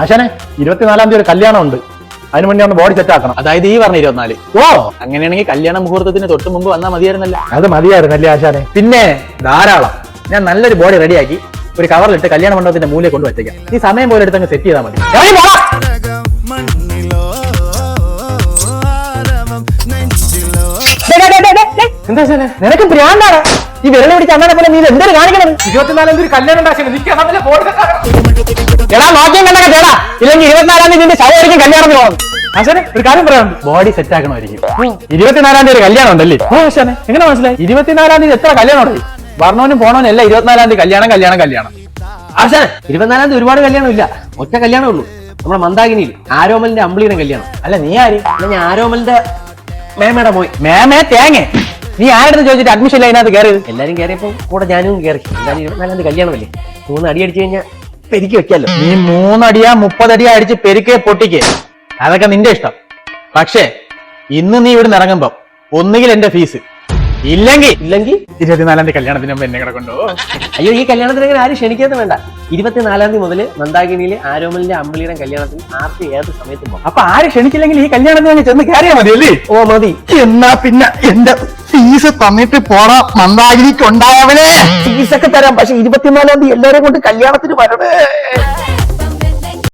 ആശാനെ ഇരുപത്തിനാലാം തീയതി ഒരു കല്യാണം ഉണ്ട് അതിന് വേണ്ടി ഒന്ന് ബോഡി സെറ്റ് ആക്കണം. അതായത് ഈ പറഞ്ഞ ഇരുപത്തിനാല്. ഓ! അങ്ങനെയാണെങ്കിൽ കല്യാണ മുഹൂർത്തത്തിന് തൊട്ട് മുമ്പ് വന്നാൽ മതിയായിരുന്നല്ല. അത് മതിയായിരുന്നു അല്ലേ ആശാനെ? പിന്നെ ധാരാളം. ഞാൻ നല്ലൊരു ബോഡി റെഡിയാക്കി ഒരു കവറിലിട്ട് കല്യാണ മണ്ഡപത്തിന്റെ മൂലയെ കൊണ്ട് വെച്ചേക്കാം. ഈ സമയം പോലെ എടുത്ത് അങ്ങ് സെറ്റ് ചെയ്താൽ മതി. എന്താ നിനക്ക് ഭ്രാന്താണ് ഈ വിരളി പിടിച്ച അമ്മേനെ പോലെ നീ എന്തൊരു കാണിക്കണം ഇരുപത്തിനാലാം തീയതി കല്യാണം ഉണ്ട് ആശാനെ നിൽക്കുക അതല്ലേ ബോർഡ് എടാ നോക്കിയും കണ്ടൊക്കെ ചേടാ ഇല്ലെങ്കിൽ ഇരുപത്തിനാലാം തീയതി ശവ ശവമായിരിക്കും കല്യാണം പോകണം ആശാനെ ഒരു കാര്യം പറയാനുണ്ട് ബോഡി സെറ്റ് ആക്കണമായിരിക്കും. ഇരുപത്തിനാലാം തീയതി കല്യാണം ഉണ്ടല്ലേ? ആശാനെ എങ്ങനെ മനസ്സിലായി? ഇരുപത്തിനാലാം തീയതി എത്ര കല്യാണം ഉണ്ടായി വർണവനും പോണവനും എല്ലാം ഇരുപത്തിനാലാം തീയതി കല്യാണം കല്യാണം കല്യാണം. ആശാൻ ഇരുപത്തിനാലാം തീയതി ഒരുപാട് കല്യാണം ഇല്ല. ഒറ്റ കല്യാണം ഉള്ളൂ. നമ്മുടെ മന്ദാകിനിയിൽ ആരോമലിന്റെ അമ്പിളിയുടെ കല്യാണം. അല്ല നീ ആര്? അല്ല ഞാൻ ആരോമലിന്റെ മേമയുടെ പോയി മേമേ തേങ്ങേ. നീ ആരുടെ ചോദിച്ചിട്ട് അഡ്മിഷൻ ഇല്ല അതിനകത്ത് കയറിയത്? എല്ലാരും കയറിയപ്പോ കൂടെ ഞാനും കയറി. ഇരുപത്തിനാലാം തീയതി കല്യാണമല്ലേ? മൂന്ന് അടി അടിച്ചു കഴിഞ്ഞാൽ പെരുക്കി വെക്കാലോ. നീ മൂന്നടിയാ മുപ്പതടിയാ അടിച്ച് പെരുക്കെ പൊട്ടിക്ക്. അതൊക്കെ നിന്റെ ഇഷ്ടം. പക്ഷേ ഇന്ന് നീ ഇവിടെ ഇറങ്ങുമ്പോ ഒന്നുകിൽ എന്റെ ഫീസ്. ഇല്ലെങ്കിൽ ഇല്ലെങ്കിൽ? ഇരുപത്തിനാലാം തീയതി കല്യാണത്തിന് മുമ്പ് എന്നെ കൂടെ കൊണ്ടുപോ അയ്യോ ഈ കല്യാണത്തിന് ആരും ക്ഷണിക്കാതെ വേണ്ട. ഇരുപത്തിനാലാം തീയതി മുതൽ മന്ദാകിനിയിലെ ആരോമലിന്റെ അമ്പിളിയുടെ കല്യാണത്തിന് ആർക്ക് ഏത് സമയത്തും പോകും അപ്പൊ ആര് ക്ഷണിച്ചില്ലെങ്കിൽ ഈ കല്യാണത്തിന് ചെന്ന് കയറിയാ മതി അല്ലേ ഓ മതി. എന്നാ പിന്നെ എന്റെ ഫീസ് തന്നിട്ട് പോടാ. മന്ദാഗിരിക്ക് ഉണ്ടായവനെ ഫീസൊക്കെ തരാം. പക്ഷെ ഇരുപത്തിനാലാം തീയതി എല്ലാരെയും കൊണ്ട് കല്യാണത്തിന് വരണേ.